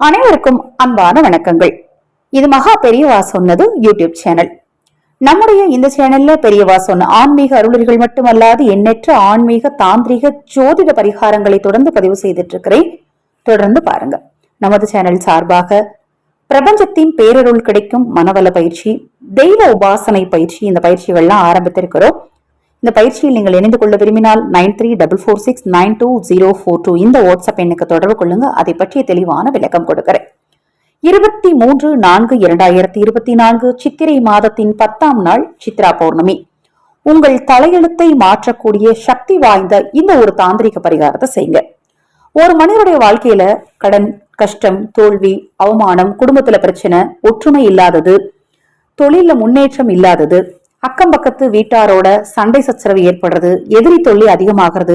அனைவருக்கும் அன்பான வணக்கங்கள். இது மகா பெரியவா சொன்னது யூடியூப் சேனல். நம்முடைய இந்த சேனல்ல பெரியவா சொன்ன ஆன்மீக அருளர்கள் மட்டுமல்லாது எண்ணற்ற ஆன்மீக தாந்திரிக ஜோதிட பரிகாரங்களை தொடர்ந்து பதிவு செய்துட்டு இருக்கிறேன் தொடர்ந்து பாருங்க. நமது சேனல் சார்பாக பிரபஞ்சத்தின் பேரருள் கிடைக்கும் மனவள பயிற்சி தெய்வ உபாசனை பயிற்சி இந்த பயிற்சிகள்லாம் ஆரம்பித்திருக்கிறோம். இந்த பயிற்சியில் நீங்கள் இணைந்து கொள்ள விரும்பினால் nine three double four six nine two zero four two இந்த வாட்ஸ்அப் எண்ணுக்கு தொடர்பு கொள்ளுங்க. அதை பற்றிய தெளிவான விளக்கம் கொடுக்கிறேன். இருபத்தி மூன்று நான்கு இரண்டாயிரத்தி இருபத்தி நான்கு சித்திரை மாதத்தின் பத்தாம் நாள் சித்ரா பௌர்ணமி. உங்கள் தலையெழுத்தை மாற்றக்கூடிய சக்தி வாய்ந்த இந்த ஒரு தாந்திரிக பரிகாரத்தை செய்யுங்க. ஒரு மனிதனுடைய வாழ்க்கையில கடன் கஷ்டம் தோல்வி அவமானம் குடும்பத்துல பிரச்சனை ஒற்றுமை இல்லாதது தொழில முன்னேற்றம் இல்லாதது அக்கம் பக்கத்து வீட்டாரோட சண்டை சச்சரவு ஏற்படுறது எதிரி தொல்லை அதிகமாகிறது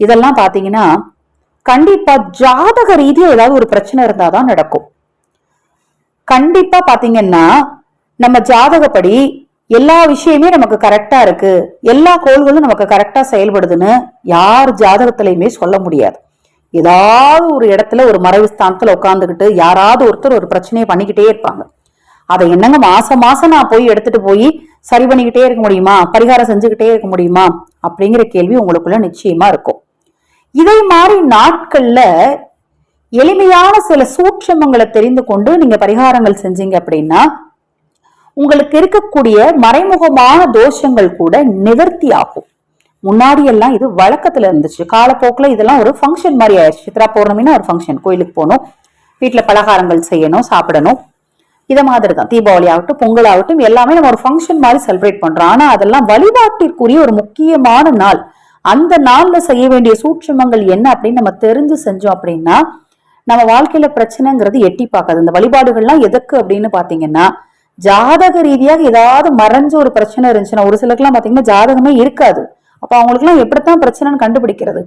இதெல்லாம் பாத்தீங்கன்னா கண்டிப்பா ஜாதக ரீதியா ஏதாவது ஒரு பிரச்சனை இருந்தாதான் நடக்கும். கண்டிப்பா பாத்தீங்கன்னா நம்ம ஜாதகப்படி எல்லா விஷயமே நமக்கு கரெக்டா இருக்கு எல்லா கோள்களும் நமக்கு கரெக்டா செயல்படுதுன்னு யார் ஜாதகத்திலையுமே சொல்ல முடியாது. ஏதாவது ஒரு இடத்துல ஒரு மறைவு ஸ்தானத்துல உட்காந்துக்கிட்டு யாராவது ஒருத்தர் ஒரு பிரச்சனையை பண்ணிக்கிட்டே இருப்பாங்க. அதை என்னங்க மாசம் மாசம் நான் போய் எடுத்துட்டு போய் சரி பண்ணிக்கிட்டே இருக்க முடியுமா? பரிகாரம் செஞ்சுக்கிட்டே இருக்க முடியுமா? அப்படிங்கிற கேள்வி உங்களுக்குள்ள நிச்சயமா இருக்கும். இதை மாதிரி நாட்கள்ல எளிமையான சில சூட்சமங்களை தெரிந்து கொண்டு நீங்க பரிகாரங்கள் செஞ்சீங்க அப்படின்னா உங்களுக்கு இருக்கக்கூடிய மறைமுகமான தோஷங்கள் கூட நிவர்த்தி ஆகும். முன்னாடி எல்லாம் இது வழக்கத்துல இருந்துச்சு. காலப்போக்கில் இதெல்லாம் ஒரு ஃபங்க்ஷன் மாதிரி ஆயிடுச்சு. சித்ரா பௌர்ணமினா ஒரு ஃபங்க்ஷன் கோயிலுக்கு போகணும். வீட்டுல பலகாரங்கள் செய்யணும் சாப்பிடணும். இதை மாதிரி தான் தீபாவளி ஆகட்டும் பொங்கல் ஆகட்டும் எல்லாமே நம்ம ஒரு ஃபங்க்ஷன் மாதிரி செலிப்ரேட் பண்றோம். ஆனா அதெல்லாம் வழிபாட்டிற்குரிய ஒரு முக்கியமான நாள். அந்த நாள்ல செய்ய வேண்டிய சூட்சுமங்கள் என்ன அப்படின்னு நம்ம தெரிஞ்சு செஞ்சோம் அப்படின்னா நம்ம வாழ்க்கையில பிரச்சனைங்கிறது எட்டி பார்க்காது. இந்த வழிபாடுகள்லாம் எதுக்கு அப்படின்னு பாத்தீங்கன்னா ஜாதக ரீதியாக ஏதாவது மறைஞ்ச ஒரு பிரச்சனை இருந்துச்சுன்னா ஒரு சிலருக்குலாம் பாத்தீங்கன்னா ஜாதகமே இருக்காது. அப்ப அவங்களுக்குலாம் எப்படித்தான் பிரச்சனைன்னு கண்டுபிடிக்கிறது?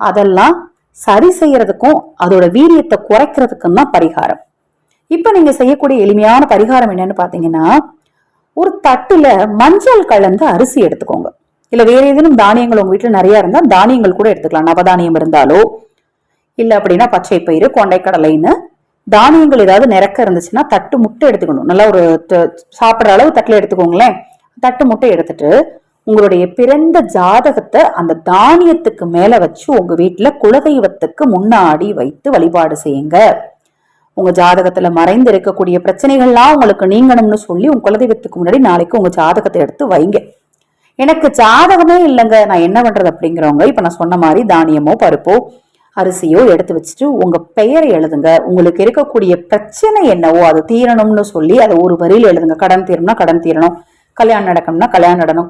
அதெல்லாம் சரி செய்யறதுக்கும் அதோட வீரியத்தை குறைக்கிறதுக்கும் தான் பரிகாரம். இப்ப நீங்க செய்யக்கூடிய எளிமையான பரிகாரம் என்னன்னு பாத்தீங்கன்னா ஒரு தட்டுல மஞ்சள் கலந்து அரிசி எடுத்துக்கோங்க. இல்ல வேற ஏதேனும் தானியங்கள் உங்க வீட்டுல நிறைய இருந்தா தானியங்கள் கூட எடுத்துக்கலாம். நவதானியம் இருந்தாலோ இல்ல அப்படின்னா பச்சை பயிறு கொண்டைக்கடலைன்னு தானியங்கள் ஏதாவது நிறக்க இருந்துச்சுன்னா தட்டு முட்டை எடுத்துக்கணும். நல்லா ஒரு சாப்பிட்ற அளவு தட்டுல எடுத்துக்கோங்களேன். தட்டு முட்டை எடுத்துட்டு உங்களுடைய பிறந்த ஜாதகத்தை அந்த தானியத்துக்கு மேல வச்சு உங்க வீட்டுல குலதெய்வத்துக்கு முன்னாடி வைத்து வழிபாடு செய்யுங்க. உங்க ஜாதகத்துல மறைந்து இருக்கக்கூடிய பிரச்சனைகள்லாம் உங்களுக்கு நீங்கணும்னு சொல்லி உங்க குலதெய்வத்துக்கு முன்னாடி நாளைக்கு உங்க ஜாதகத்தை எடுத்து வைங்க. எனக்கு ஜாதகமே இல்லைங்க. நான் என்ன பண்றது அப்படிங்கிறவங்க இப்ப நான் சொன்ன மாதிரி தானியமோ பருப்போ அரிசியோ எடுத்து வச்சுட்டு உங்க பெயரை எழுதுங்க. உங்களுக்கு இருக்கக்கூடிய பிரச்சனை என்னவோ அது தீரணும்னு சொல்லி அதை ஒரு வரியில் எழுதுங்க. கடன் தீரணும்னா கடன் தீரணும். கல்யாணம் நடக்கணும்னா கல்யாணம் நடணும்.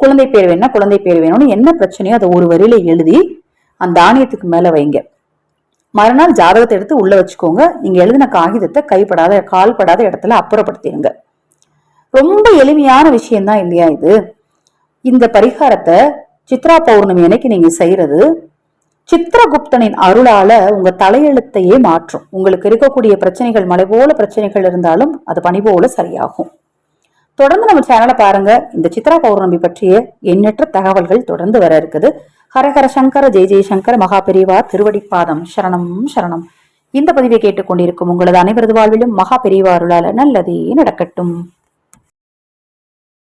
குழந்தை பேர் வேணும்னா குழந்தை பேர் வேணும்னு என்ன பிரச்சனையோ அதை ஒரு வரியில எழுதி அந்த தானியத்துக்கு மேல வைங்க. மறுநாள் ஜாதகத்தை எடுத்து உள்ள வச்சுக்கோங்க. நீங்க எழுதின காகிதத்தை கைப்படாத கால்படாத இடத்துல அப்புறப்படுத்திடுங்க ரொம்ப எளிமையான விஷயம்தான் இல்லையா இது? இந்த பரிகாரத்தை சித்ரா பௌர்ணமி அன்னைக்கு நீங்க செய்யறது சித்திரகுப்தனின் அருளால உங்க தலையெழுத்தையே மாற்றும். உங்களுக்கு இருக்கக்கூடிய பிரச்சனைகள் மலை போல பிரச்சனைகள் இருந்தாலும் அது பனி போல சரியாகும். தொடர்ந்து நம்ம சேனலை பாருங்க. இந்த சித்ரா பௌர்ணமி பற்றிய எண்ணற்ற தகவல்கள் தொடர்ந்து வர இருக்குது. ஹரஹர சங்கர ஜெய ஜெயசங்கர மகாபெரிவா திருவடிப்பாதம். சரணம் சரணம். இந்த பதிவை கேட்டுக்கொண்டிருக்கும் உங்களது அனைவரது வாழ்விலும் மகா அருளால நல்லதே நடக்கட்டும்.